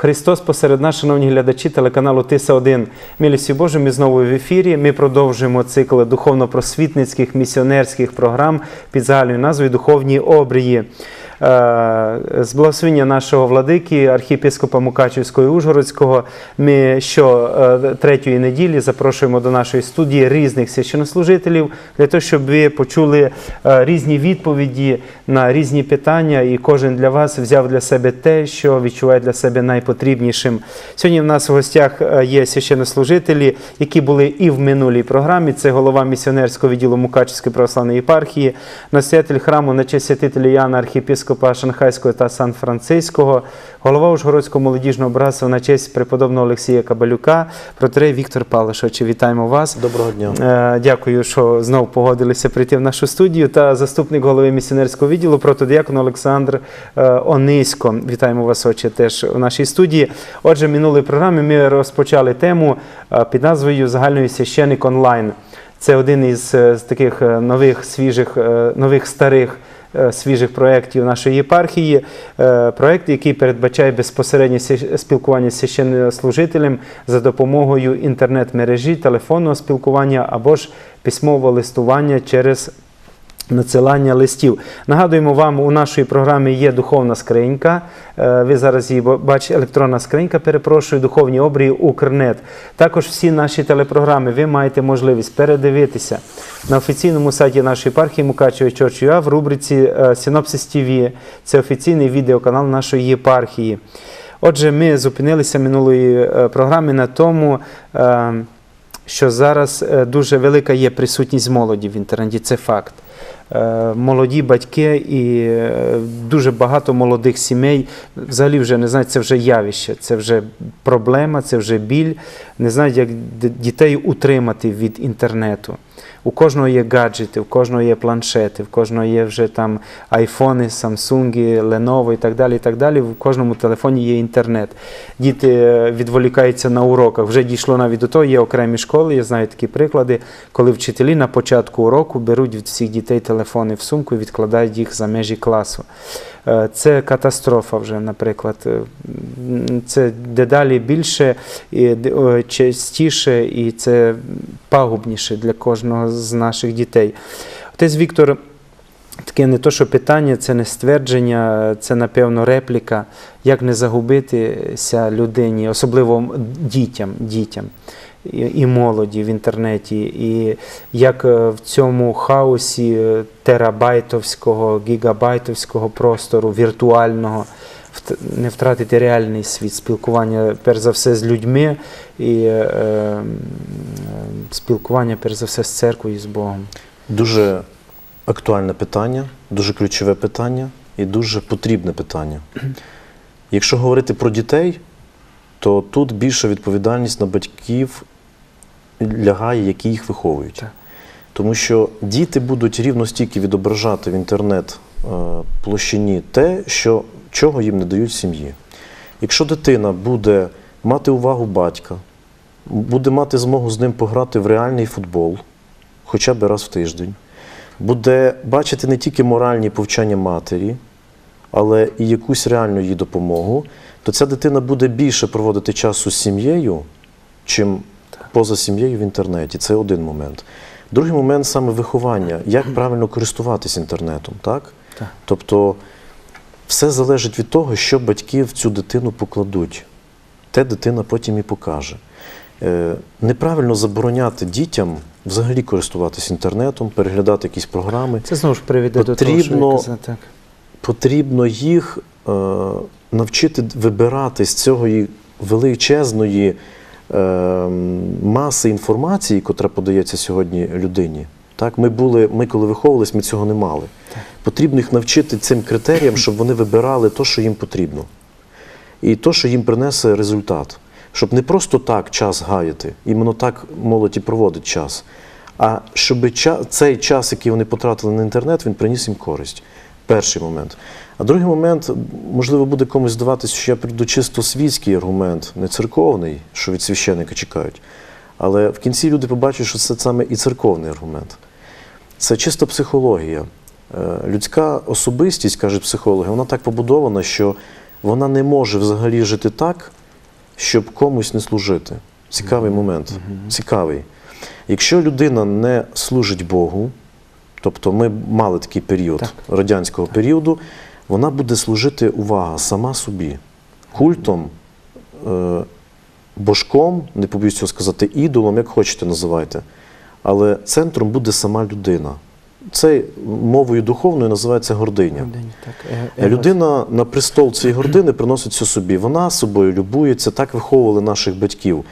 Христос посеред нас, шановні глядачі телеканалу Тиса 1 Мілісі Божу, ми знову в ефірі. Ми продовжуємо цикл духовно-просвітницьких місіонерських програм під загальною назвою Духовні обрії. Е, З благословення нашого владики, архієпископа Мукачівського і Ужгородського, ми що е, третьої неділі запрошуємо до нашої студії різних священнослужителів для того, щоб ви почули е, різні відповіді на різні питання, і кожен для вас взяв для себе те, що відчуває для себе найпотрібнішим. Сьогодні в нас в гостях є священнослужителі, які були і в минулій програмі. Це голова місіонерського відділу Мукачівської православної єпархії, настоятель храму на честь святителя Яна, архієпископа Шанхайського та Сан-Франциського, голова Ужгородського молодіжного братства на честь преподобного Олексія Кабалюка, протерей Віктор Палишович. Вітаємо вас. Доброго дня. Е, Дякую, що знов погодилися прийти в нашу студію. Та заступник голови місіонерського відділу протодіакон Олександр е, Онисько. Вітаємо вас, отче, теж у нашій студії. Отже, в минулій програмі ми розпочали тему е, під назвою Загальний священик онлайн. Це один із таких нових свіжих, нових старих. Е, Свіжих проєктів нашої єпархії, Е, проєкт, який передбачає безпосереднє спілкування з священнослужителем за допомогою інтернет-мережі, телефонного спілкування або ж письмового листування через надсилання листів. Нагадуємо вам, у нашій програмі є духовна скринька. Е, Ви зараз її бачите, електронна скринька, перепрошую, духовні обрії Укрнет. Також всі наші телепрограми ви маєте можливість передивитися на офіційному сайті нашої єпархії Мукачеві Чорчуя в рубриці е, Синопсис ТВ. Це офіційний відеоканал нашої єпархії. Отже, ми зупинилися минулої е, програми на тому. що зараз дуже велика є присутність молоді в інтернеті, це факт. Е, Молоді батьки і е, дуже багато молодих сімей взагалі вже не знають, це вже явище, це вже проблема, це вже біль. Не знають, як дітей утримати від інтернету. У кожного є гаджети, у кожного є планшети, в кожного є вже там айфони, самсунги, Lenovo і так далі. і так далі. В кожному телефоні є інтернет. Діти е, відволікаються на уроках. Вже дійшло навіть до того, є окремі школи, я знаю такі приклади, коли вчителі на початку уроку беруть від всіх дітей телефони в сумку і відкладають їх за межі класу. Е, Це катастрофа вже, наприклад. Е, Це дедалі більше, і частіше, і це пагубніше для кожного з наших дітей. Отець Віктор, таке не то, що питання, це не ствердження, це, напевно, репліка, як не загубитися людині, особливо дітям, дітям і, молоді в інтернеті, і як е, в цьому хаосі е, терабайтовського, гігабайтовського простору, віртуального, не втратити реальний світ спілкування, перш за все, з людьми і е, е, спілкування, перш за все, з церквою і з Богом. Дуже актуальне питання, дуже ключове питання і дуже потрібне питання. Якщо говорити про дітей, то тут більша відповідальність на батьків лягає, які їх виховують. Так. Тому що діти будуть рівно стільки відображати в інтернет е, площині те, що, чого їм не дають в сім'ї. Якщо дитина буде мати увагу батька, буде мати змогу з ним пограти в реальний футбол хоча б раз в тиждень, буде бачити не тільки моральні повчання матері, але і якусь реальну її допомогу, то ця дитина буде більше проводити часу з сім'єю, чим поза сім'єю в інтернеті. Це один момент. Другий момент саме виховання, як правильно користуватись інтернетом. Так? Так. Тобто все залежить від того, що батьки в цю дитину покладуть. Те дитина потім і покаже. Е, неправильно забороняти дітям взагалі користуватись інтернетом, переглядати якісь програми. Це знову ж приведе до того, що Потрібно- ви казали, так. Потрібно їх е, навчити вибирати з цієї величезної маси інформації, котра подається сьогодні людині. Так, ми були, ми коли виховувались, ми цього не мали. Потрібно їх навчити цим критеріям, щоб вони вибирали те, що їм потрібно. І те, що їм принесе результат. Щоб не просто так час гаяти, іменно так молодь і проводить час, а щоб цей час, який вони потратили на інтернет, він приніс їм користь. Перший момент. А другий момент, можливо, буде комусь здаватися, що я прийду чисто світський аргумент, не церковний, що від священика чекають. Але в кінці люди побачать, що це саме і церковний аргумент. Це чиста психологія. Е, Людська особистість, кажуть психологи, вона так побудована, що вона не може взагалі жити так, щоб комусь не служити. Цікавий момент. Цікавий. Якщо людина не служить Богу, тобто ми мали такий період Так. радянського періоду, вона буде служити увага сама собі, культом, е, божком, не побоюсь цього сказати, ідолом, як хочете називайте. Але центром буде сама людина. Це мовою духовною називається гординя. Годині, так. Е- Е. Людина на престол цієї гордини приносить все собі. Вона собою любується, так виховували наших батьків.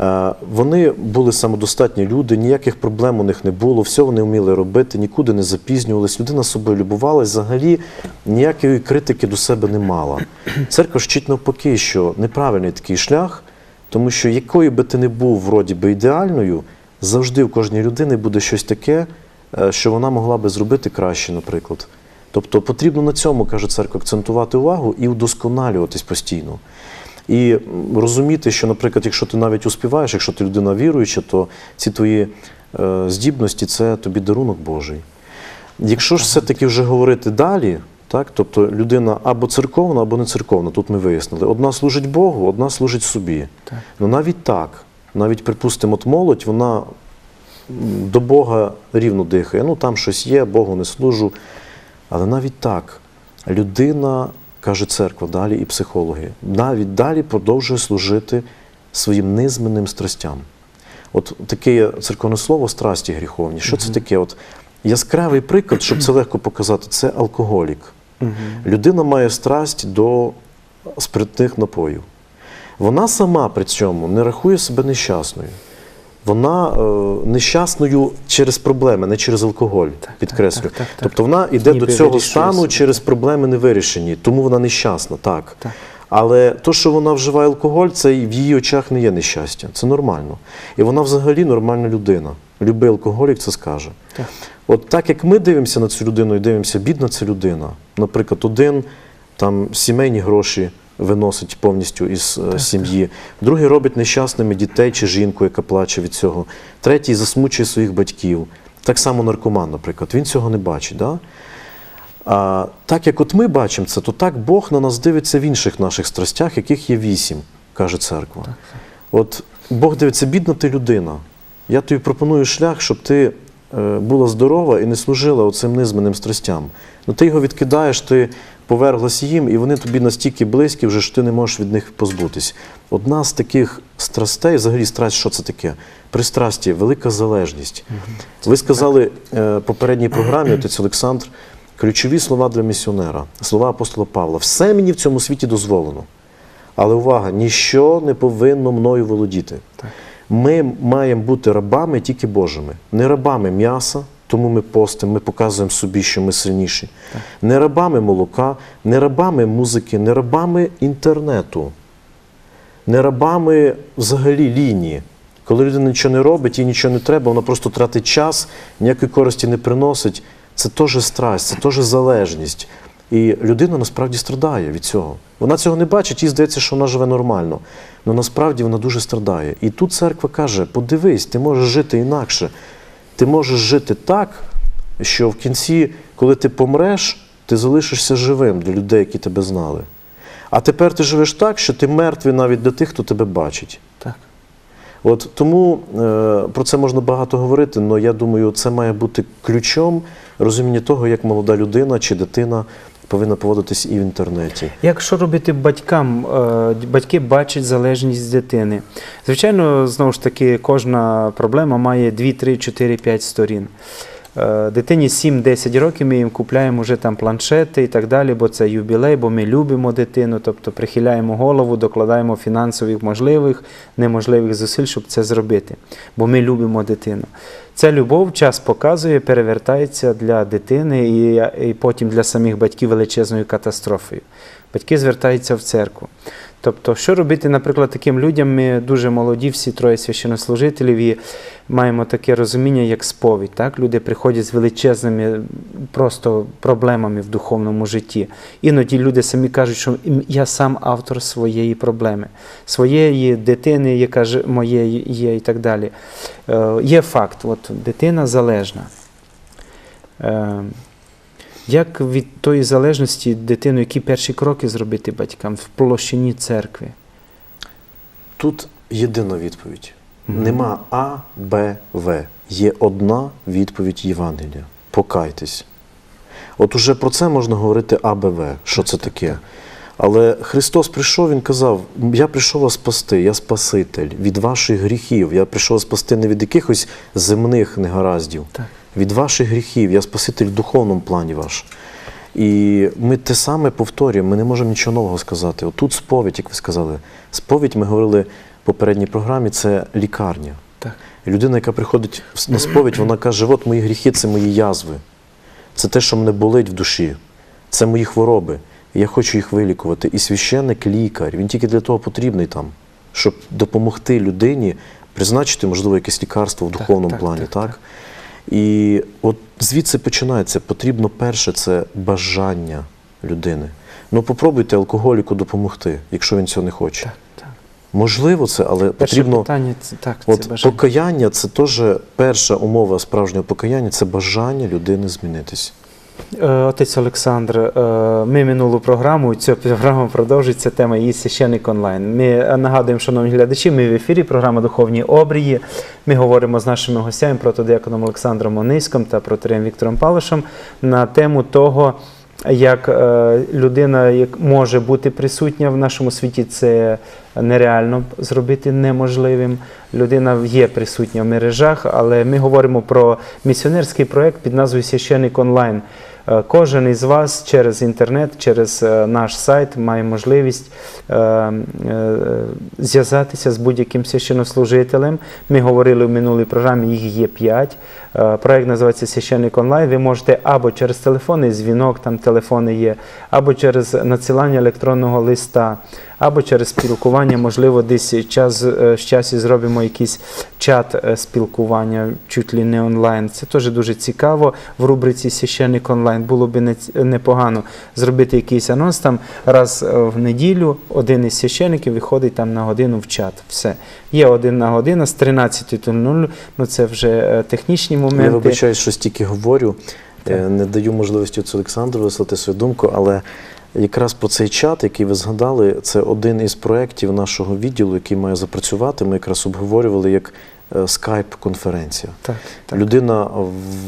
Е, Вони були самодостатні люди, ніяких проблем у них не було, все вони вміли робити, нікуди не запізнювались. Людина собою любувалась, взагалі ніякої критики до себе не мала. Церква ж вчить навпаки, що неправильний такий шлях, тому що якою би ти не був вроді би ідеальною, завжди в кожній людини буде щось таке, е, що вона могла би зробити краще, наприклад. Тобто потрібно на цьому, каже церква, акцентувати увагу і удосконалюватись постійно. І розуміти, що, наприклад, якщо ти навіть успіваєш, якщо ти людина віруюча, то ці твої е, здібності це тобі дарунок Божий. Якщо ж все-таки вже говорити далі, так, тобто людина або церковна, або не церковна, тут ми вияснили. Одна служить Богу, одна служить собі. Так. Ну навіть так, навіть припустимо, от молодь, вона до Бога рівно дихає. Ну там щось є, Богу не служу. Але навіть так, людина, каже церква далі і психологи, навіть далі продовжує служити своїм низменним страстям. От таке церковне слово страсті гріховні. Що це таке? От яскравий приклад, щоб це легко показати, це алкоголік. Людина має страсть до спиртних напоїв. Вона сама при цьому не рахує себе нещасною. Вона е, нещасною через проблеми, не через алкоголь, Так, підкреслю. так, так, так. Тобто вона йде до цього стану через проблеми невирішені, тому вона нещасна, так. Так. Але то, що вона вживає алкоголь, це в її очах не є нещастя. Це нормально. І вона взагалі нормальна людина. Любий алкоголік це скаже. Так. От так як ми дивимося на цю людину і дивимося, бідна ця людина. Наприклад, один там сімейні гроші виносить повністю із е, сім'ї, другий робить нещасними дітей чи жінку, яка плаче від цього, третій засмучує своїх батьків. Так само наркоман, наприклад, він цього не бачить. Да? А так як от ми бачимо це, то так Бог на нас дивиться в інших наших страстях, яких є вісім, каже церква. От Бог дивиться, бідна ти людина. Я тобі пропоную шлях, щоб ти була здорова і не служила оцим низменним страстям. Ну ти його відкидаєш, ти поверглась їм, і вони тобі настільки близькі, вже що ти не можеш від них позбутись. Одна з таких страстей, взагалі страсть, що це таке? Пристрасті, велика залежність. Ви сказали е, в попередній програмі, отець Олександр, ключові слова для місіонера, слова апостола Павла. Все мені в цьому світі дозволено. Але увага, ніщо не повинно мною володіти. Так. Ми маємо бути рабами тільки Божими, не рабами м'яса, тому ми постимо, ми показуємо собі, що ми сильніші. Не рабами молока, не рабами музики, не рабами інтернету, не рабами взагалі лінії. Коли людина нічого не робить, їй нічого не треба, вона просто тратить час, ніякої користі не приносить. Це теж страсть, це теж залежність. І людина насправді страдає від цього. Вона цього не бачить, їй здається, що вона живе нормально. Але насправді вона дуже страдає. І тут церква каже: подивись, ти можеш жити інакше. Ти можеш жити так, що в кінці, коли ти помреш, ти залишишся живим для людей, які тебе знали. А тепер ти живеш так, що ти мертвий навіть для тих, хто тебе бачить. Так. От тому е, про це можна багато говорити, але я думаю, це має бути ключом розуміння того, як молода людина чи дитина повинна поводитись і в інтернеті. Як що робити батькам? Е, Батьки бачать залежність дитини. Звичайно, знову ж таки, кожна проблема має 2, 3, 4, 5 сторін. Е, Дитині 7-10 років ми їм купляємо вже там планшети і так далі, бо це юбілей, бо ми любимо дитину, тобто прихиляємо голову, докладаємо фінансових можливих, неможливих зусиль, щоб це зробити. Бо ми любимо дитину. Ця любов час показує, перевертається для дитини і, і потім для самих батьків величезною катастрофою. Батьки звертаються в церкву. Тобто, що робити, наприклад, таким людям? Ми дуже молоді, всі троє священнослужителів, і маємо таке розуміння, як сповідь. Так? Люди приходять з величезними просто проблемами в духовному житті. Іноді люди самі кажуть, що я сам автор своєї проблеми, своєї дитини, яка ж моєї є, і так далі. Е, Є факт, от дитина залежна. Е, Як від тої залежності дитину, які перші кроки зробити батькам в площині церкви? Тут єдина відповідь. Мгм. Нема А, Б, В. Є одна відповідь Євангелія. Покайтесь. От уже про це можна говорити А, Б, В. Що це таке? Але Христос прийшов, Він казав: Я прийшов вас спасти, я Спаситель від ваших гріхів. Я прийшов вас спасти не від якихось земних негараздів, Так. Від ваших гріхів. Я Спаситель в духовному плані ваш. І ми те саме повторюємо, ми не можемо нічого нового сказати. Отут сповідь, як ви сказали, сповідь, ми говорили в попередній програмі, це лікарня. Так. Людина, яка приходить на сповідь, вона каже: от мої гріхи це мої язви. Це те, що мене болить в душі, це мої хвороби. Я хочу їх вилікувати. І священник лікар, він тільки для того потрібний там, щоб допомогти людині призначити, можливо, якесь лікарство в духовному так, плані. так, Так, так. І от звідси починається. Потрібно перше це бажання людини. Ну попробуйте алкоголіку допомогти, якщо він цього не хоче. Так, так. Можливо, це, але Перше потрібно. питання це так, це От бажання. покаяння це теж перша умова справжнього покаяння це бажання людини змінитись. Е, Отець Олександр, е, ми минулу програму, ця програма продовжується тема її священник онлайн. Ми е, нагадуємо, шановні глядачі, ми в ефірі, програма Духовні обрії. Ми говоримо з нашими гостями, протодіаконом Олександром Ониськом та протерем Віктором Палишем на тему того, як людина як може бути присутня в нашому світі, це нереально зробити неможливим. Людина є присутня в мережах, але ми говоримо про місіонерський проект під назвою Священник онлайн. Е, Кожен із вас через інтернет, через е, наш сайт має можливість е, зв'язатися з будь-яким священнослужителем. Ми говорили в минулій програмі, їх є п'ять. Е, Проект називається Священник онлайн. Ви можете або через телефонний дзвінок, там телефони є, або через надсилання електронного листа, або через спілкування, можливо, десь час е, з часі зробимо якийсь чат е, спілкування, чуть ли не онлайн. Це теж дуже цікаво. В рубриці Священник онлайн було б непогано зробити якийсь анонс там раз е, в неділю. Один із священників виходить там на годину в чат. Все. Є одна година з 13.00, ну це вже технічні Я моменти. вибачаюсь, що стільки говорю, не даю можливості цю Олександру висловити свою думку, але якраз про цей чат, який ви згадали, це один із проєктів нашого відділу, який має запрацювати. Ми якраз обговорювали як е, скайп-конференція. Так, так. Людина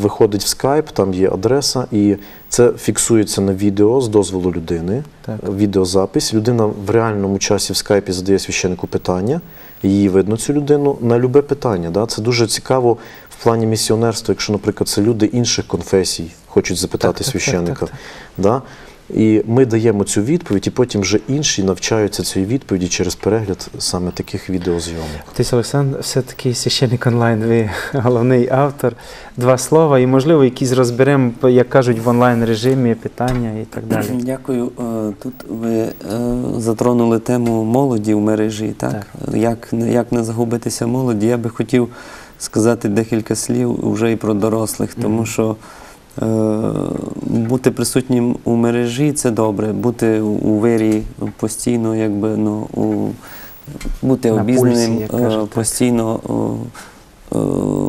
виходить в скайп, там є адреса, і це фіксується на відео з дозволу людини. Так. Відеозапис. Людина в реальному часі в скайпі задає священнику питання. Її видно цю людину на любе питання. Да? Це дуже цікаво плані місіонерства, якщо, наприклад, це люди інших конфесій хочуть запитати Так, так, священника. так, так, Да? І ми даємо цю відповідь, і потім вже інші навчаються цієї відповіді через перегляд саме таких відеозйомок. Отець Олександр, все-таки священник онлайн, ви головний автор. Два слова, і, можливо, якісь розберемо, як кажуть, в онлайн режимі питання і так далі. Дякую. Е, Тут ви е, затронули тему молоді в мережі. Так? Як, як не загубитися молоді? Я би хотів сказати декілька слів вже і про дорослих, тому що е, бути присутнім у мережі це добре, бути у вирі постійно, якби ну, у, бути обізнаним е, постійно.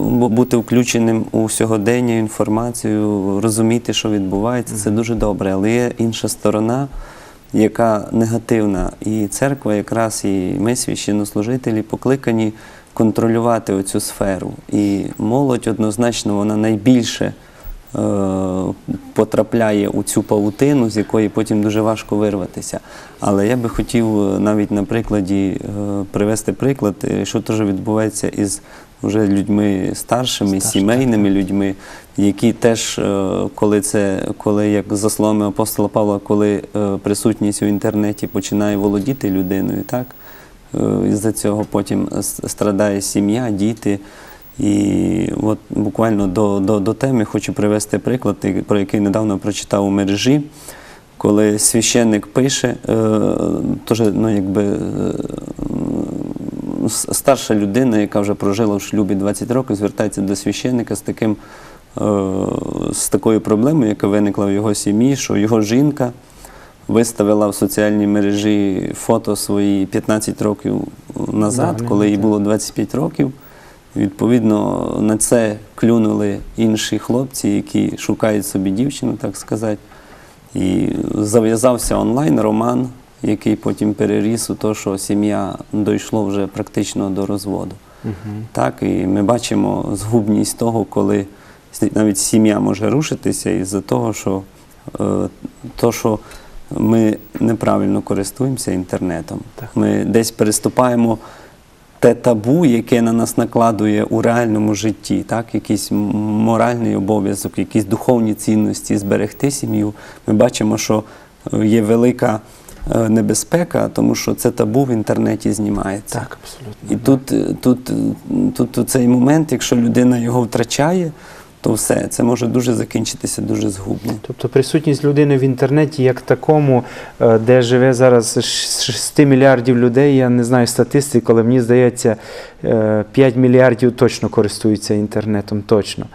бу- бути включеним у сьогодення, інформацію, розуміти, що відбувається, це дуже добре. Але є інша сторона, яка негативна. І церква, якраз і ми, священнослужителі, покликані контролювати оцю сферу. І молодь однозначно вона найбільше е, потрапляє у цю павутину, з якої потім дуже важко вирватися. Але я би хотів е, навіть на прикладі е, привести приклад, що теж відбувається із вже людьми старшими, Старші, сімейними людьми, які теж, коли це, коли, як за словами апостола Павла, коли присутність у інтернеті починає володіти людиною, так? Е, Із-за цього потім страдає сім'я, діти. І от буквально до, до, до теми хочу привести приклад, про який недавно прочитав у мережі, коли священник пише, е, теж, ну, якби, е, старша людина, яка вже прожила в шлюбі 20 років, звертається до священника з таким. е, З такою проблемою, яка виникла в його сім'ї, що його жінка виставила в соціальній мережі фото свої 15 років назад, Да, коли їй було 25 років. Відповідно, на це клюнули інші хлопці, які шукають собі дівчину, так сказати. І зав'язався онлайн-роман, який потім переріс у те, що сім'я дійшло вже практично до розводу. Так, і ми бачимо згубність того, коли навіть сім'я може рушитися із-за того, що, е, то, що ми неправильно користуємося інтернетом. Ми десь переступаємо те табу, яке на нас накладує у реальному житті, так? якийсь моральний обов'язок, якісь духовні цінності зберегти сім'ю. Ми бачимо, що є велика е, небезпека, тому що це табу в інтернеті знімається. Так, абсолютно. І тут, е, тут, е, тут, цей момент, якщо людина його втрачає, то все, це може дуже закінчитися дуже згубно. Тобто присутність людини в інтернеті як такому, е, де живе зараз 6 мільярдів людей, я не знаю статистики, але мені здається, е, 5 мільярдів точно користуються інтернетом, точно.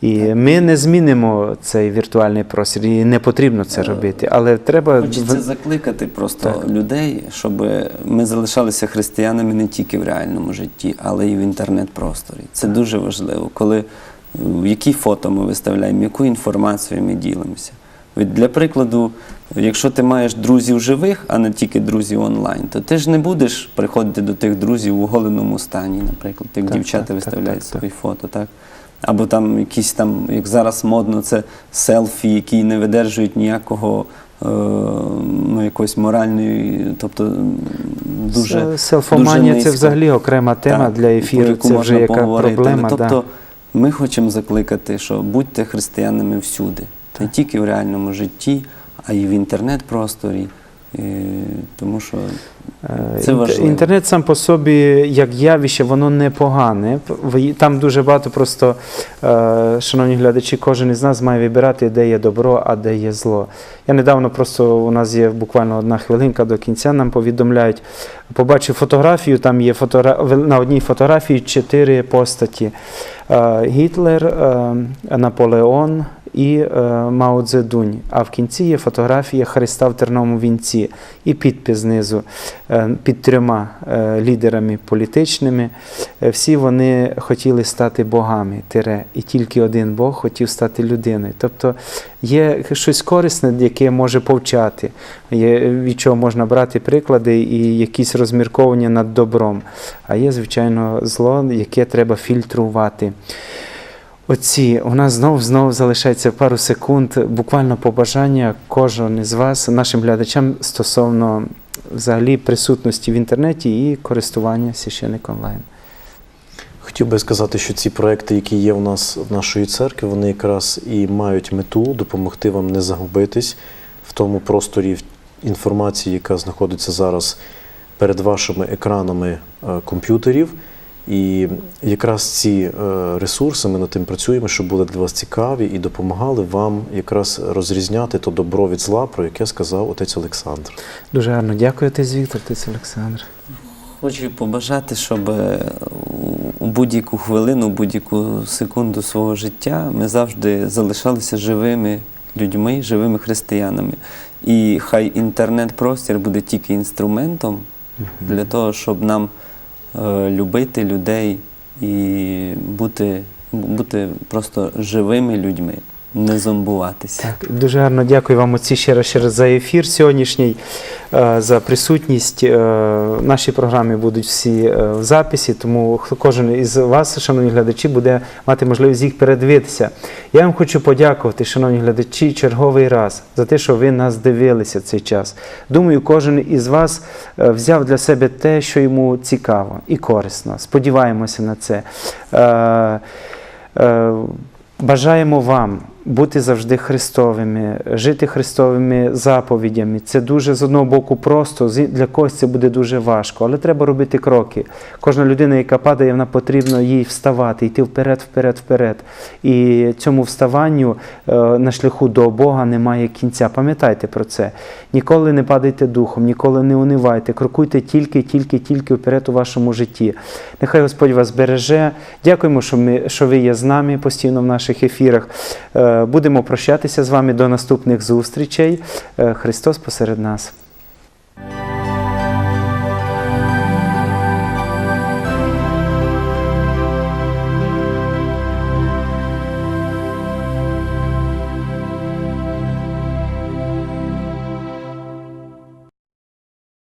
І ми не змінимо цей віртуальний простір, і не потрібно це робити. Але треба Хочеться закликати просто Так. людей, щоб ми залишалися християнами не тільки в реальному житті, але й в інтернет-просторі. Це дуже важливо, коли е, які фото ми виставляємо, яку інформацію ми ділимося. Для прикладу, якщо ти маєш друзів живих, а не тільки друзів онлайн, то ти ж не будеш приходити до тих друзів у голеному стані, наприклад, як Так, дівчата так, так, виставляють так, так. свої фото, так? Або там якісь там, як зараз модно, це селфі, які не видержують ніякого е, ну, якоїсь моральної, тобто дуже. Селфоманія дуже це взагалі окрема тема Так, для ефіру. Це вже яка проблема. Ну, да. Ми хочемо закликати, що будьте християнами всюди, не тільки в реальному житті, а й в інтернет-просторі. Е, Тому що Це важливо. Інтернет сам по собі, як явище, воно не погане. Там дуже багато просто, е, шановні глядачі, кожен із нас має вибирати, де є добро, а де є зло. Я недавно просто у нас є буквально одна хвилинка до кінця, нам повідомляють. Побачив фотографію, там є фотогра... на одній фотографії чотири постаті: Е, Гітлер, е, Наполеон і е, Мао Цзедунь. А в кінці є фотографія Христа в терновому вінці і підпис знизу е, під трьома е, лідерами політичними. Всі вони хотіли стати богами, тире, і тільки один Бог хотів стати людиною. Тобто є щось корисне, яке може повчати, від чого можна брати приклади і якісь розмірковання над добром. А є, звичайно, зло, яке треба фільтрувати. Оці, у нас знов знов залишається пару секунд. Буквально побажання кожен із вас, нашим глядачам стосовно взагалі присутності в інтернеті і користування священник онлайн. Хотів би сказати, що ці проекти, які є у нас в нашої церкви, вони якраз і мають мету допомогти вам не загубитись в тому просторі інформації, яка знаходиться зараз перед вашими екранами е, комп'ютерів. І якраз ці е, ресурси ми над тим працюємо, щоб були для вас цікаві і допомагали вам якраз розрізняти то добро від зла, про яке сказав отець Олександр. Дуже гарно дякую, отець Віктор, отець Олександр. Хочу побажати, щоб е, у будь-яку хвилину, у будь-яку секунду свого життя ми завжди залишалися живими людьми, живими християнами. І хай інтернет-простір буде тільки інструментом для того, щоб нам любити людей і бути, бути просто живими людьми, не зомбуватися. Так, дуже гарно дякую вам отці ще раз, ще раз за ефір сьогоднішній, е, за присутність. Е, Наші програми будуть всі е, в записі, тому кожен із вас, шановні глядачі, буде мати можливість їх передивитися. Я вам хочу подякувати, шановні глядачі, черговий раз за те, що ви нас дивилися цей час. Думаю, кожен із вас взяв для себе те, що йому цікаво і корисно. Сподіваємося на це. Бажаємо вам бути завжди Христовими, жити Христовими заповідями. Це дуже з одного боку просто, для когось це буде дуже важко, але треба робити кроки. Кожна людина, яка падає, вона потрібно їй вставати, йти вперед, вперед, вперед. І цьому вставанню е, на шляху до Бога немає кінця. Пам'ятайте про це. Ніколи не падайте духом, ніколи не унивайте, крокуйте тільки, тільки, тільки вперед у вашому житті. Нехай Господь вас береже. Дякуємо, що, ми, що ви є з нами постійно в наших ефірах. Е, Будемо прощатися з вами до наступних зустрічей. Е, Христос посеред нас.